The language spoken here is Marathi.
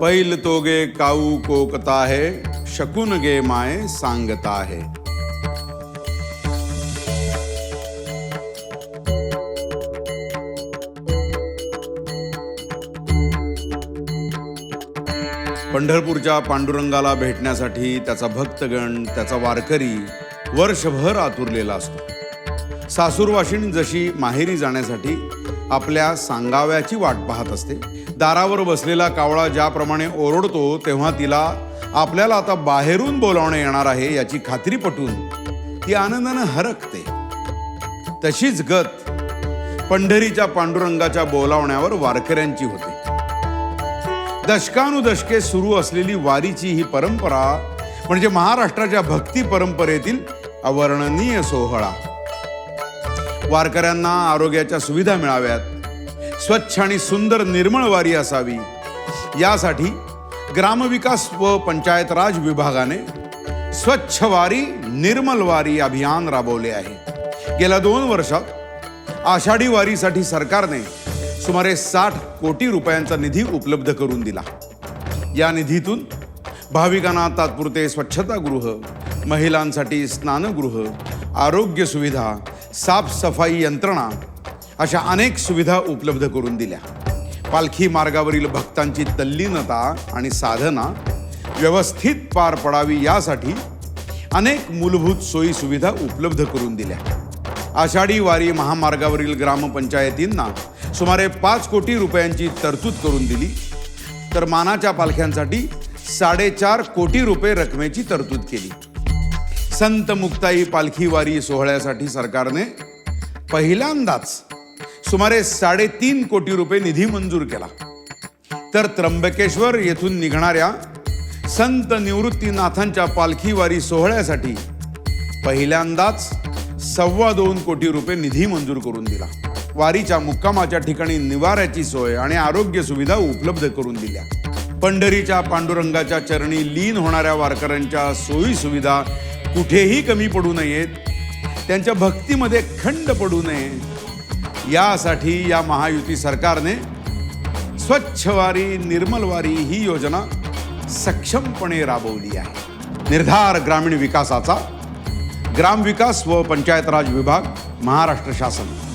पैल तोगे काऊ कोकता है शकून गे माय सांगता है। पंढरपूरच्या पांडुरंगाला भेटण्यासाठी त्याचा भक्तगण त्याचा वारकरी वर्षभर आतुरलेला असतो. सासूरवाशिणी जशी माहेरी जाण्यासाठी आपल्या सांगाव्याची वाट पाहत असते दारावर बसलेला कावळा ज्याप्रमाणे ओरडतो तेव्हा तिला आपल्याला आता बाहेरून बोलावणे येणार आहे याची खात्री पटून ती आनंदानं हरकते. तशीच गत पंढरीच्या पांडुरंगाच्या बोलावण्यावर वारकऱ्यांची होते. दशकानुदशके सुरू असलेली वारीची ही परंपरा म्हणजे महाराष्ट्राच्या भक्ती परंपरेतील अवर्णनीय सोहळा. वारकऱ्यांना आरोग्याच्या सुविधा मिळाव्यात. स्वच्छ आणि सुंदर निर्मळ वारी असावी. यासाठी ग्रामविकास व पंचायत राज विभागाने स्वच्छ वारी निर्मल वारी अभियान राबवले आहे. गेल्या दोन वर्षात आषाढी वारीसाठी सरकारने सुमारे साठ कोटी रुपयांचा निधी उपलब्ध करून दिला. या निधीतून भाविकांना तात्पुरते स्वच्छतागृह महिलांसाठी स्नानगृह आरोग्य सुविधा साफसफाई यंत्रणा अशा अनेक सुविधा उपलब्ध करून दिल्या. पालखी मार्गावरील भक्तांची तल्लीनता आणि साधना व्यवस्थित पार पडावी यासाठी अनेक मूलभूत सोयी सुविधा उपलब्ध करून दिल्या. आषाढी वारी महामार्गावरील ग्रामपंचायतींना सुमारे पाच कोटी रुपयांची तरतूद करून दिली. तर मानाच्या पालख्यांसाठी साडेचार कोटी रुपये रकमेची तरतूद केली. संत मुक्ताई पालखी वारी सोहळ्यासाठी सरकारने पहिल्यांदाच सुमारे साडेतीन कोटी रुपये निधी मंजूर केला. तर त्र्यंबकेश्वर येथून निघणाऱ्या संत निवृत्तीनाथांच्या पालखी वारी सोहळ्यासाठी पहिल्यांदाच सव्वा दोन कोटी रुपये निधी मंजूर करून दिला. वारीच्या मुक्कामाच्या ठिकाणी निवाऱ्याची सोय आणि आरोग्य सुविधा उपलब्ध करून दिल्या. पंढरीच्या पांडुरंगाच्या चरणी लीन होणाऱ्या वारकऱ्यांच्या सोयी सुविधा कुठेही कमी पडू नयेत. त्यांच्या भक्तीमध्ये खंड पडू नये. यासाठी या महायुती सरकारने स्वच्छ वारी निर्मल वारी ही योजना सक्षमपणे राबवली आहे. निर्धार ग्रामीण विकासाचा ग्रामविकास व पंचायत राज विभाग महाराष्ट्र शासन.